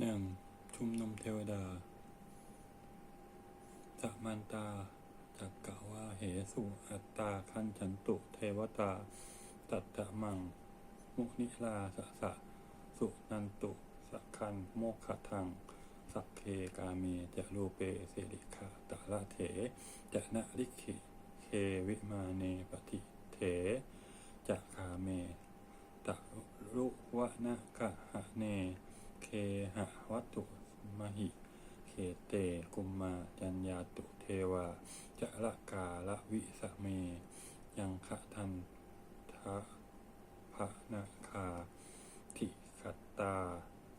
หนึ่งชุมนุมเทวดาจะมันตาจักกะว่าเหสุอัตตาคันฉันตุเทวตา ตัตตะมัง มุนิลาสะสะ สุนันตุสะคันโมกขทัง สักเคกาเมจะรูเปเสริขาตะละเถ จะนะลิขิเควิมาเนปฏิเถ จะคาเมตะรุวะนะกะหะเน เคหะวัตถุมหิ เขเต กุมมาจัญญาตุเทวาจะละกาละวิสเม ยังขะทันทะภะนาคา ทิขัตตา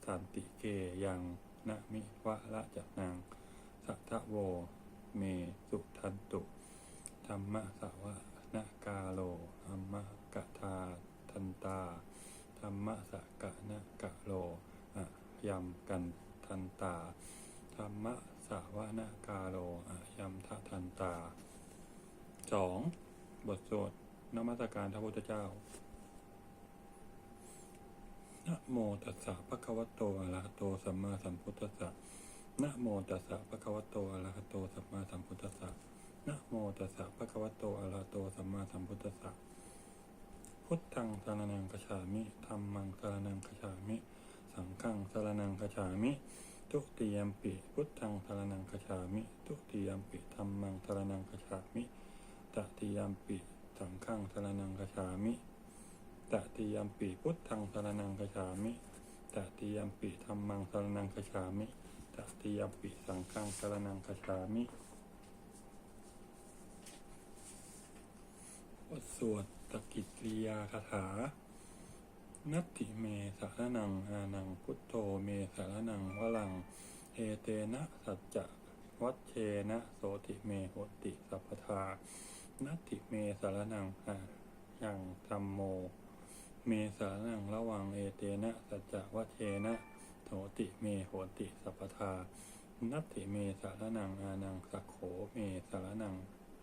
สันติเกยังนะมิวะละจักนังสัทธโว เมสุทันตุ ธรรมะสาวะนากาโลธรรมะกะทาทันตา ธรรมะสะกะนะกะโล ยมกันทันตา ธรรมะสาวะนากาโลอะยัมทะทันตาสองบทสวดนมัสการพระพุทธเจ้านะโมตัสสะภะคะวะโตอะระหะโตสัมมาสัมพุทธัสสะนะโมตัสสะภะคะวะโตอะระหะโตสัมมาสัมพุทธัสสะนะโมตัสสะภะคะวะโตอะระหะโตสัมมาสัมพุทธัสสะพุทธังสารนังคชามิธัมมังสารนังคชามิ สังฆังสารนังคชามิ ทุติยมปิ พุทธังสารนังคชามิ ทุติยมปิธัมมังสารนังคชามิตติยมปิสังฆังสารนังคชามิตติยมปิพุทธังสารนังคชามิตติยมปิธัมมังสารนังคชามิตติยมปิสังฆังสารนังคชามิบทสวดตะกิจริยาคาถา นัตถิเมสารนังอานังพุทโธเมสารนังวลังเอเตนะสัจจะวัชเชนะโสติเมโหติสัพพทานัตถิเมสารนังอายังธรรมโม เมสารนังระวังเอเตนะสัจจะวัชเชนะโสติเมโหติสัพพทานัตถิเมสารนังอานังสักโขเมสารนัง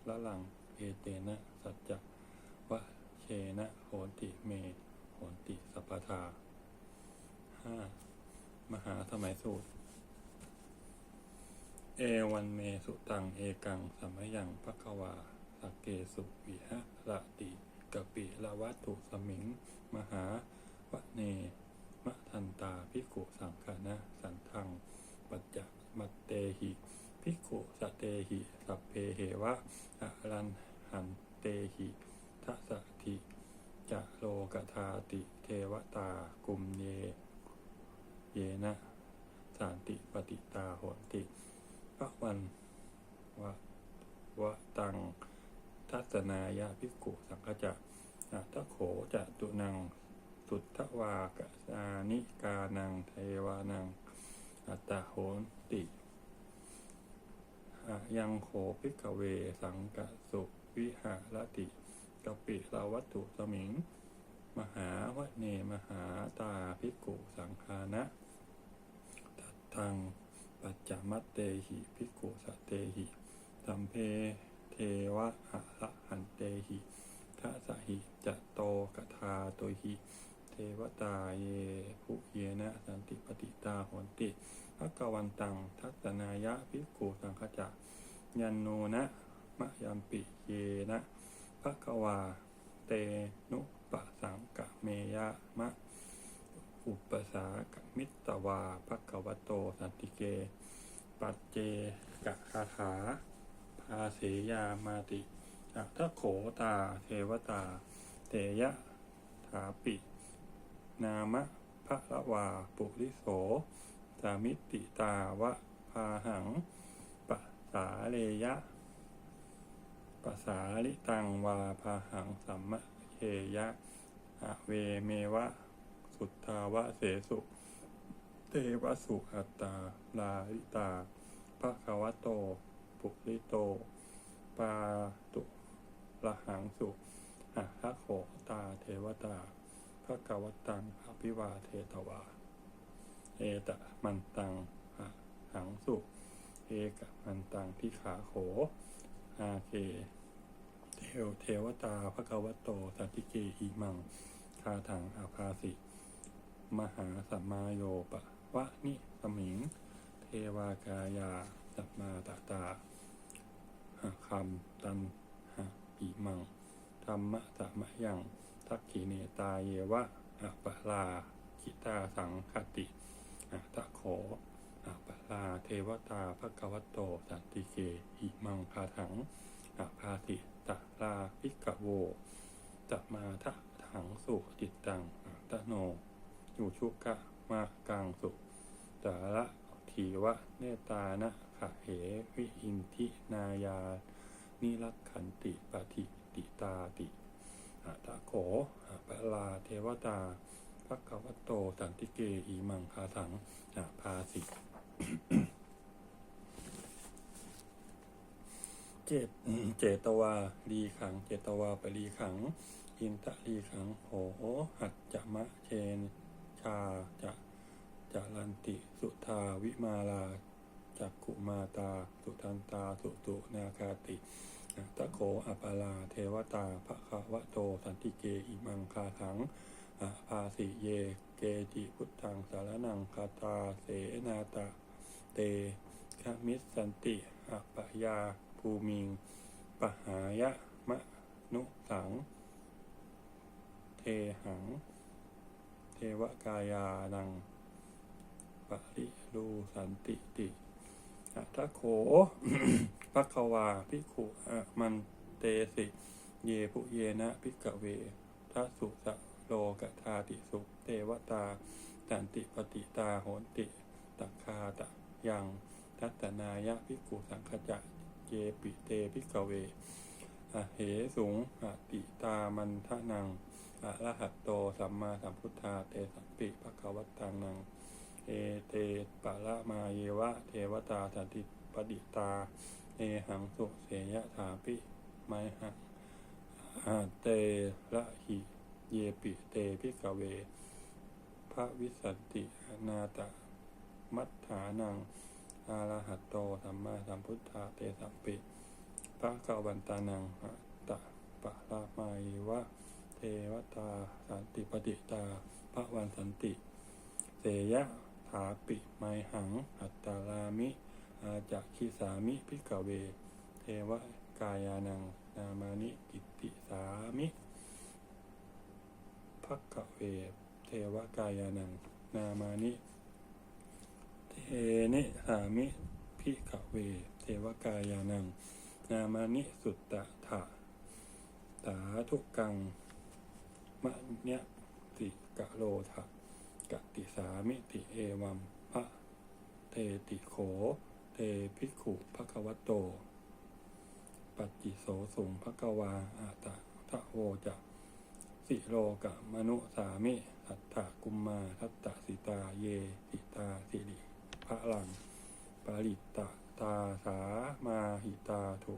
ละลังเอเตนะสัจจะวะเชนะโหติเม โหติสัพพทาห้ามหาสมัยสูตร เอวันเมสุตัง เอกัง สมัยยังภควาสักเกสุวิหะระติกปิละวัตถุสมิง มหาวะเนมะทันตาภิกุสังฆนะ สันทัง ปัจจะมัตเตหิภิกุสเตหิ สัพเพเหวะอรันหันเตหิทัสสะทิ จะโลกธาติเทวตากุมเย เยนะ สานติปฏิตาโหนติพระวันวะวะตังทัศนายาภิกขุสังฆจะอัตโขจะตุนัง สุทธวากสานิกานังเทวานัง อัตโหนติยังโขภิกเวสังกสุวิหารติ ปิลาวัตถุสมิง มหาวเนมหาตาภิกขุสังฆานะทัตทังปัจจมัตเตหิภิกขุสตเตหิสัมเพเทวะอะระหันเตหิทัสหิจะโตกทาโตหิเทวตาเยภุเยนะสันติปฏิตาหนติภกวันตังทัตนายะภิกขุสังฆจะยันโนนะมะยัมปิเยนะ ภควา เตนุปะสังกะเมยะมะ อุปสากมิตวาภควโตสันติเก ปัจเจกะคาถาภาเสยามาติอัตถโขตา เทวตา เตยะถาปิ นามะพระละวา ปุริโสสามิติตาวะพาหังปะสาเลยะ ปสาลิตังวาพาหังสัมมะเคยะอะเวเมวะ สุทธาวะเสสุ เตวสุอัตตาลาลิตาภะคะวะโต ปุริโต ปาตุละหังสุอะทะโขตาเทวตาภะคะวตังอภิวาเทตวา เอตะมันตังอะหังสุ เอกะมันตังทิขาโข อาเค เทวเทวตาภะคะวโตสัตติเกอิมัง คาถังอาภาสิ มหาสัมมาโยปะวะนิสมิง เทวากายาสัมมาตตาหะคำตันหะปิมัง ธรรมะสะมะยัง ทักขิเนตาเยวะอะปะลาคิตาสังคติอะตะโข อะปลาเทวตาภกวัตโตสันติเกอิมังคาถังอะพาติตะลาภิกขโวจะมาทะถังสุจิตตังอะตโนอยู่ชุกะมากังสุจาระทีวะเนตานะขะเหวิอินทินายา นิรักขันติปฏิติตาติอะตะโขอะปลาเทวตาภกวัตโตสันติเกอีมังคาสังอะพาสิ เจตเจตวาลีขัง เจตวาปลีขัง อินทะลีขังโหหัดจะมะเชน ชาจะจะลันติสุทาวิมาลาจักขุมาตา สุทันตา สุตุนาคาติตะโขอัปปาลา เทวตาภะคะวะโต สันติเกอิมังคาถังอภาสิเย เกจิพุทธังสารนังคาตา เสนาตา เตขมิสันติอัปยาภูมิง ปหายะมะนุสัง เทหัง เทวกายานัง ปริรูสันติติอัตโขปัควาภิขุอมันเตสิ เยปุเยนะภิกเวทัสุสะโลกธาติสุเทวตาตันติปฏิตาโหนติตัคาตะ ยังทัตนายะภิกุสังคจะเยปิเตภิกเวอเหสุงอติตามันทะนังอรหัตโตสัมมาสัมพุทธาเตสัมปิภะคะวัตตังนัง เอเตปะละมาเยวะ เทวตาสันติปดิตา เอหังสุเสยถาปิไมหังอเตละหิเยปิเตพิกเว พระวิสันติอนาต มัฏฐานัง อารหัตโตสัมมาสัมพุทธาเตสัมปิพระกวันตานังอะตะปะละมาเยวะ เทวตาสันติปดิตาพระวันสันติ เสยะถาปิไมหัง อัตตารามิ อาจักขิสามิพิกเว เทวกายานัง นามานิกิติสามิพักขเว เทวกายานัง นามานิ เทนิสามิพิกเว เทวกายานัง นามานิสุตตะถะสาธุกัง มะเนะติกะโลทะกะติสามิติเอวัมพระเทติโขเตภิกขุภควโต ปัจจิโสสุงภควาอาตะทะโวจะสิโลกะมนุสามิสัตถะกุมมาทัตตะสิตาเย สิตาสิริ พระลังปาริตตะตาสามาหิตาถุ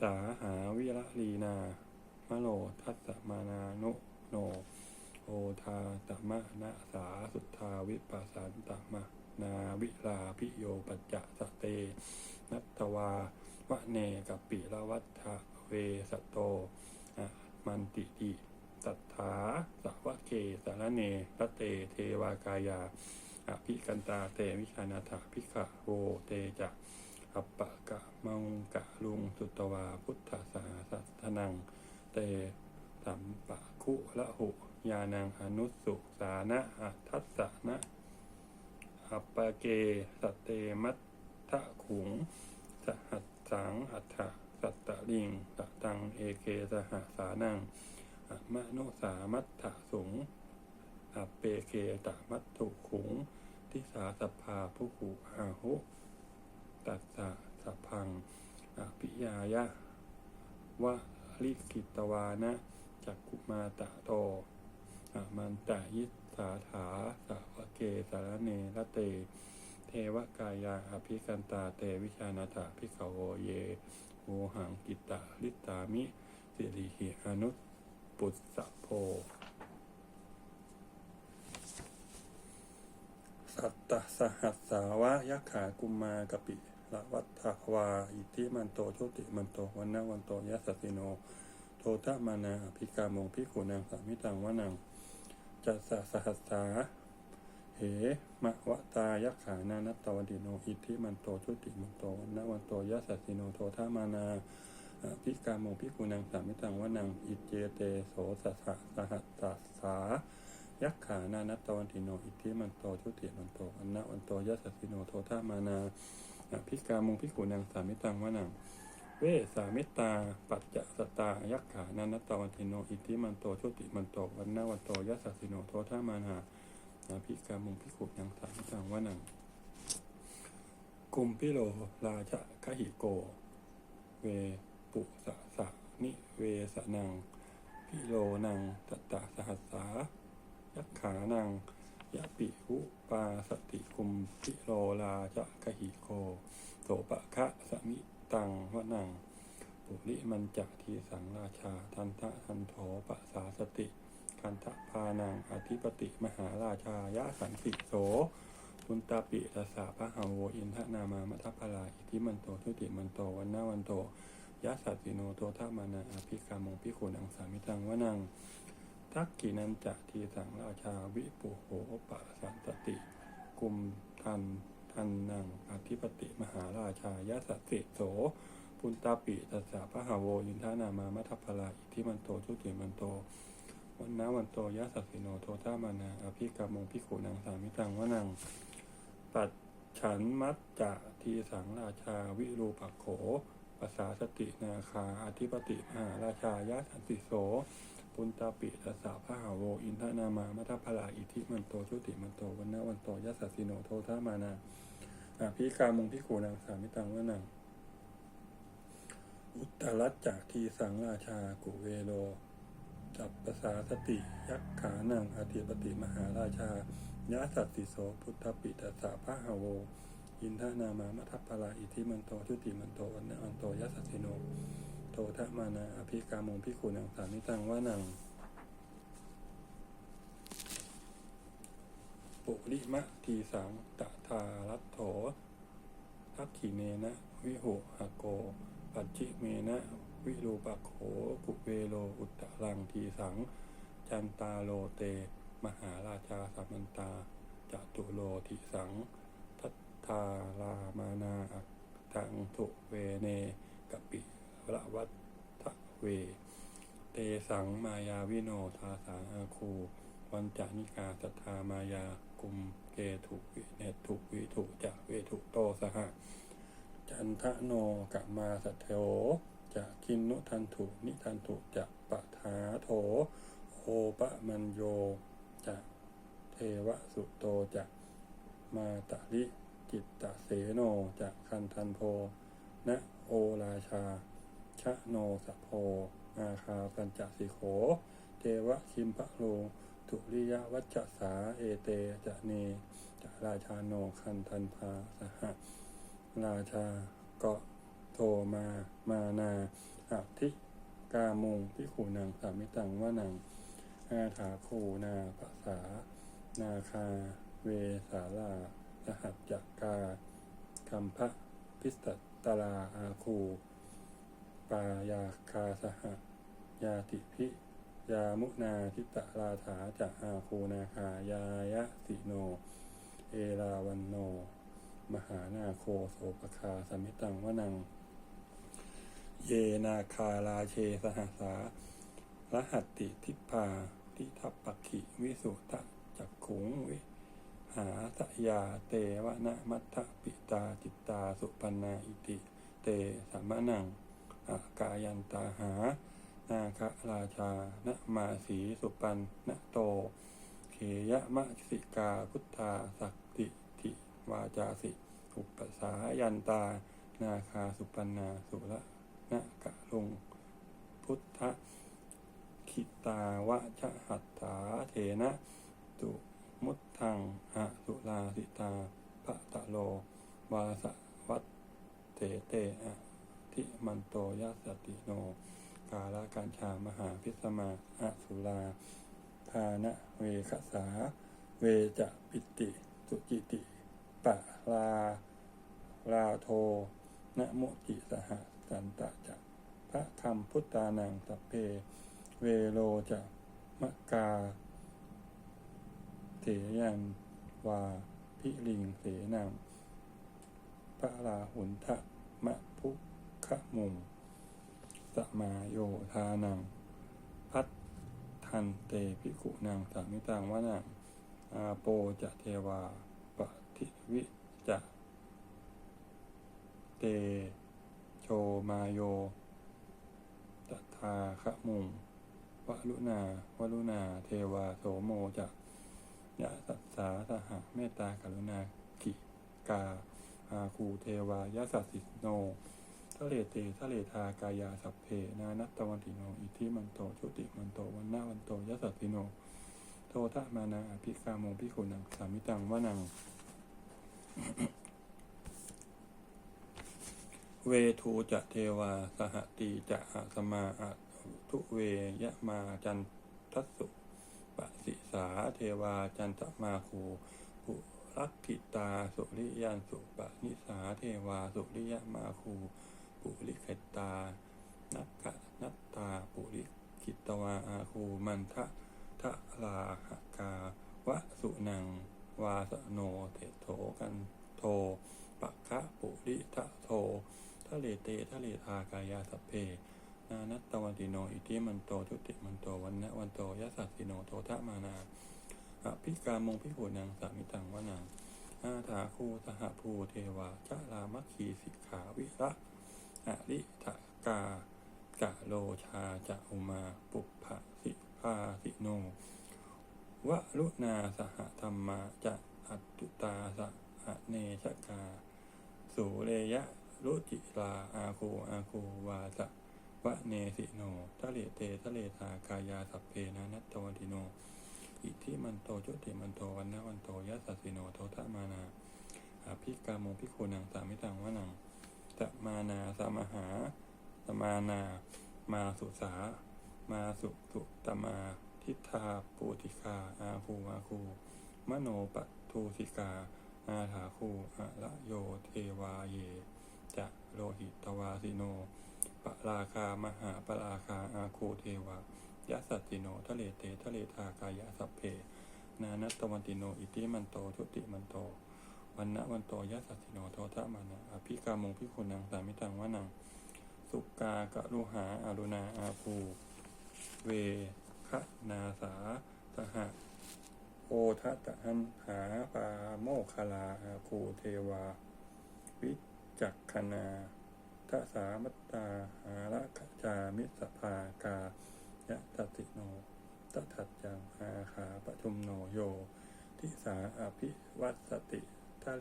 สาหาวิระลีนามโนทัสสะมานานุโน โอทาตมะนะสาสุทธาวิปัสสันตมะนาวิลาพิโยปัจจะสเต นัตตวาวะเนกับปิละวัฏฐะเวสโตอะมันติติสัทธาสวะเกสารเนรเตเทวากายา อภิกันตาเตวิชานาถาภิกขะโวเตจะอัปปะกะมังกะลุงสุตวาพุทธสาสัทนัง เตสัมปะคุละหุยานังอนุสุสานะอัทัสสนะอัปปะเกสเตมัตทะขุงสหัสสังอัฏฐสัตตลิงตะตังเอเกสหสานังอมะนุสามัตถะสุง อัปเปเกตะมัตถุขุง ทิสาสภาภุขุอาหุตัสสะสะพังอภิยายะวะลิกิตวานะจักกุมาตะโตอะมันตะยิสาถาสาวะเกสารเนระเต เทวกายาอภิกันตาเตวิชานาถาภิกขโวเยโมหังกิตตาลิตามิ สิริหิอนุปุสสะโพ สัตตสหัสสาวะยักขากุมมากปิละวัฏฐวาอิทิมันโตชุติมันโตวันนะวันโตยัสสิโน โททะมานาภิกามงพิกุนังสามิตังวะนังจัสสสหัสสาเอเหมะวะตายักขานานัตตวันติโนอิทิมันโตชุติมันโตวันนะวันโตยัสสิโนโทธามานาภิกาโมภิกุนังสามิตังวะนังอิเจเตโสสะสะสหัสสะสา ยักขานานัตตวันติโนอิทธิมันโตชุติมันโตวันนะวันโตยัสสิโนโทธามานาอภิกาโมภิกุนังสามิตังวะนังเวสามิตา ปัจจสตายักขานานัตตวันติโน อิทิมันโตชุติมันโตวันนาวันโตยัสสิโนโทธามานาอาภิกามุงพิขุยังสามิตังวะนังกุมพิโลราชะคหิโก เวปุสสะนิเวสนังพิโลนังตตตะสหัสสา ยักขานังยะปิหุปาสติกุมพิโลาชะคหิโกโสปะคะสมิตังวะนังปุริมันจะทีสังราชาทันทะทันโถปะสาสติคันทะพานังอธิปติมหาราชายะสันติโสปุนตาปิรัสสะพระหังโวอินทนามามัทพลาอิทิมันโตทุติมันโตวันนาวันโตยะสัตติโนโตทามานาอภิกามงพิโขนังสามิตังวะนัง ทักกินันจะทีสังราชาวิปุโหปะสันตติ กุมทันทันนังอธิปติมหาราชายะสัตติโสปุนตาปิตัสสะพระหาโวอินทนามามัทพลาอิทิมันโตทุติมันโตวันนาวันโตยะสัสิโนโทธามานาอภิกามงพิโขนังสามิตังวนังปัจฉันมัจจะทีสังราชาวิรูปโขภาษาสตินาคาอธิปติมหาราชายะสันติโส ปุณตาปิตัสสะพระหาโว อินทนามามัทพลาอิทิมันโตชุติมันโตวันนาวันโตยะสัสสิโนโทธามานาอภิกามงพิโขนังสามิตังวนังอุตรัจจากทีสังราชากุเวโลจับภาษาสติ ยักขานังอธิปติมหาราชายะสัตติโสพุทธปิตัสสะพระหาโว อินทนามามัทพลาอิทิมันโตชุติมันโตวันนะอันโตยัสสสสิโน โตทะมานาอภิกามงพิคุนังสามิตังวานังปุริมะทีสังตะทารัตโถทักขิเนนะวิโหหโก ปัจจิเมนะวิรูปโขกุเวโลอุตตรังทีสัง จันตาโลเต มหาราชาสัมมันตาจตุโลทิสัง ทัตทารามานาอักทังทุเวเนกปิ เว เตสังมายาวิโนทาสาอาคูวันจานิกาสัทธามายากุมเกถุวิเนถุวิถุจะเวถุโตสหจันทะโนกะมาสัทโธจะคินนุทันถุนิทันถุจะปะทาโถโอปะมันโยจะเทวสุโตจะมาตะลิจิตตะเสโนจะคันทันโพนะโอราชา ชะโนสะโพอาคาปัญจสิโข เทวคิมพะโลทุริยวัชสาเอเตจะเนจะราชาโนคันทันพาสหราชาเกาะโทมามานาอธิกามุงพิขูนังสามิตังว่านังอาถาคูนาภาษา นาคา เวสาลาสหัจจกาคัมภะพิสตตลาอาคู ปายาคาสหยาติพิยามุนาทิตราถาจะอาคูนาคายายะสิโน เอราวันโน มหานาโคโสปคาสมิตังวนัง เยนาคาราเชสหสารหัตติทิพาทิทัปปคิวิสุทะจักขุงวิหาสยาเตวะนะมัทธปิตาจิตตาสุปันนาอิติ เตสัมมนัง อากายันตาหา นาคราชานะมาสีสุปันนะโต เขยะมะสิกาพุทธาสักติทิวาจาสิ อุปสายันตา นาคาสุปันนาสุระนะกะลงพุทธคิตาวะชะหัตถาเถนะตุมุตทังอะสุลาสิตาปะตะโล วาสวัตเตเตอะ ทิมันโตยัสติโน กาลการชามหาพิสมาอะสุลาทานะเวคสา เวจะปิติสุจิติ ปะลาลาโทนะโมจิสหสันตะจะพระธรรมพุทธานังสัพเพ เวโลจะมะกาเถยันวาพิลิงเสนังพระราหุนทะมะ พุขมุงสมาโยทานัง พัททันเตภิกขุนางสามิตังวะนังอาโปจะเทวาปฏิวิจะเตโชมาโยตถาขมุงวลุนาวลุนาเทวาโสโมจะยะสัสสาสหเมตตากรุณากิกาอาคูเทวายะสัสสิโน ทะเลเตทะเลทากายาสัพเพนานัตตวันติโนอิทิมันโตชุติมันโตวันนาวันโตยะสัสสิโน โททะมานาอภิกาโมภิขุนังสามิตังวะนัง เวทูจะเทวาสหตีจะอาสมาอะทุเวยะมาจันทัสสุปสิสาเทวาจันตมาคูปุรักขิตาสุริยันสุปนิสาเทวาสุริยมาคู ปุริขิตานักกะนัตตาปุริขิตวาอาคูมันทะทะลาหกาวะสุนัง วาสโนเตโถกันโทปะคะปุริทะโททะเลเตทะเลทากายาสเพนานัตตวันติโนอิทิมันโตทุติมันโตวันนะวันโตยะสัสสิโนโททะมานาอภิกามงพิขุนังสามิตังวะนังอาถาคูสหภูเทวาชะลามัคคีสิกขาวิระ อริทะกากะโลชาจะอุมาปุพะสิภาสิโนวะรุนาสหธรรมาจะอัตตุตาสะเนชกาสุเรยะรุจิลาอาคูอาคูวาสะวะเนสิโนทะเลเตทะเลทากายาสัพเพนะนัตตวันติโน อิทิมันโตจุติมันโตวันนะวันโตยะสัสิโนโททะมานาอภิกาโมภิกขุนังสามิตังวะนัง ตมานาสามหา สมานา มาสุสา มาสุสุตมา ทิฏฐาปูติกาอาคูอาคู มโนปทูสิกา อาถาคูอะละโยเทวาเย จะโลหิตวาสิโน ปราคามหาปราคาอาคูเทวายะสัตติโนทะเลเตทะเลทากายะสัพเพ นานัตตวันติโน อิติมันโตทุติมันโต วันนะวันโตยะสัตติโนโททะมานะอภิกามงพิคุณังสามิตังวะนังสุกากะลุหาอารุณาอาภู เวคะนาสาสหะโอทัตหันหาปาโมคลาอาคูเทวา วิจักขนาทัสามัตตาหาระขจามิสภากายะตติโนตถัดจังอาขาปทุมโนโย ทิสาอภิวัตสติ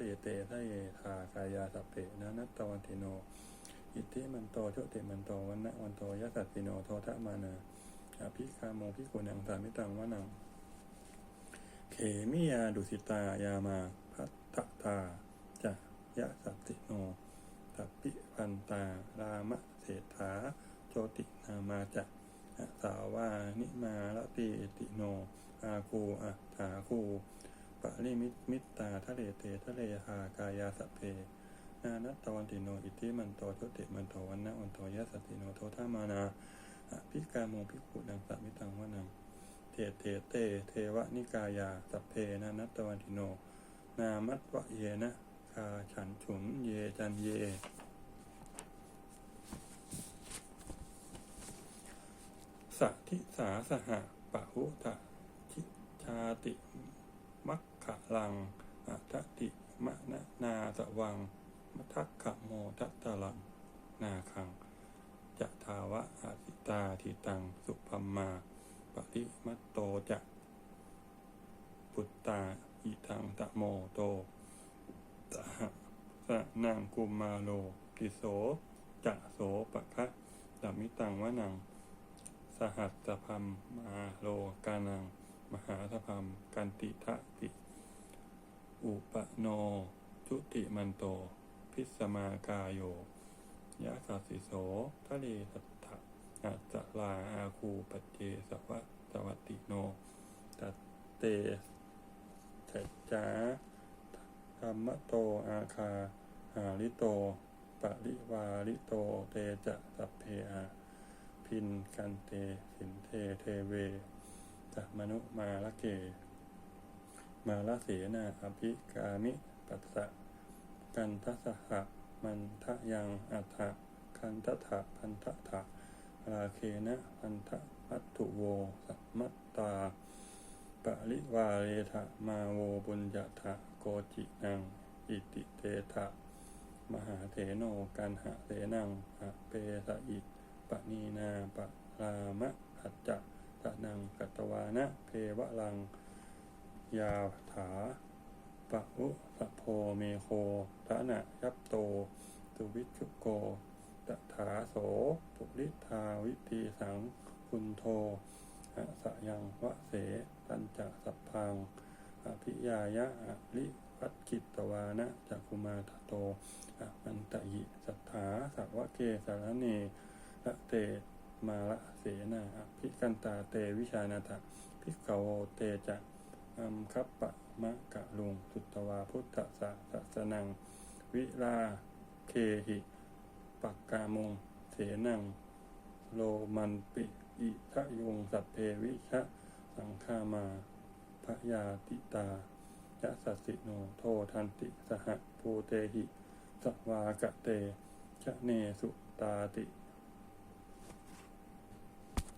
ลเตทะเยทากายาสัพเปนะนัตตวันติโน อิทธิมันโตชุติมันโตวันนะวันโตยะสัสสิโนโททะมานาอภิคาโมพิกุนังสามิตังวะนัง เขมิยาดุสิตายามาพัตตตาจะยะสัตติโนตัปปิพันตารามะเศรษฐาโจตินามาจะสาวานิมาลติติโนอาคูอัตถาคู ปะริมิตมิตตาทะเลเตทะเลหากายาสเพ นานัตตวันติโนอิทิมันโตชุติมันโตวันนะวันโตยะสติโนโทธามานาอภิกาโมภิขุนังสามิตังวะนังเทเทเต เทวนิกายาสเพนะนัตตวันติโน นามัตวะเยนะคาฉันฉุนเยจันเยสัทิสาสหะปะหุตะชิชาติ ขะลังอัตติมะนะนาสวังมทัคขะโมทัตะลัง นาคังจะทาวะอาสิตาทิตังสุพัมมาปริมัตโตจะปุตตาอิทังตะโมโตตะหะสะนางกุมมาโลกิโสจะโสปะคะดามิตังวะนัง สหัสสพัมมาโลกานัง มหาสพัมกันติทะติ อุปโน จุติมันโต พิสมากาโยยะสัสสิโสทะเลสัทธะอัจลาอาคูปัจเจสวะสวัติโน ตัตเตเจจาธรรมโตอาคา หาลิโต ปริวาลิโต เตจะสัพเพอาพินกันเตสินเทเทเว จะมนุมาละเก มมาลเสนาอภิกามิปัสสะกันทัสสะมันทะยังอัฏฐะคันทถะพันทถะราเคนะพันทะมัตถุโวสัมมัตตาปริวาเรทะมาโวบุญญาทะโกจินัง อิติเตทะมหาเถโนกันหะเสนังอะเปสะอิปะนีนาปะรามะอัจจะตะนังกัตตวานะเพวะลัง ยาถาปะอุสะโพเมโคทะนะยัปโตตุวิชุโกตถาโสปุริทาวิตีสังคุณโทอะสะยังวะเสตันจะสัพพังอภิยายะอะลิวัตกิตวานะจักุมาทโตอะมันตยิสัทธาสัวะเกสารเนละเตมาละเสนาอภิกันตาเตวิชานาตะพิกขโวเตจะ อัมคัปปะมะกะลุงสุตวาพุทธสะสัสนัง วิลาเคหิปักกามงเสนัง โลมันปิอิทะยงสัพเพวิชะสังฆามาพยาติตายะสัสสิโนโททันติสหภูเตหิสวากะเตชะเนสุตาติ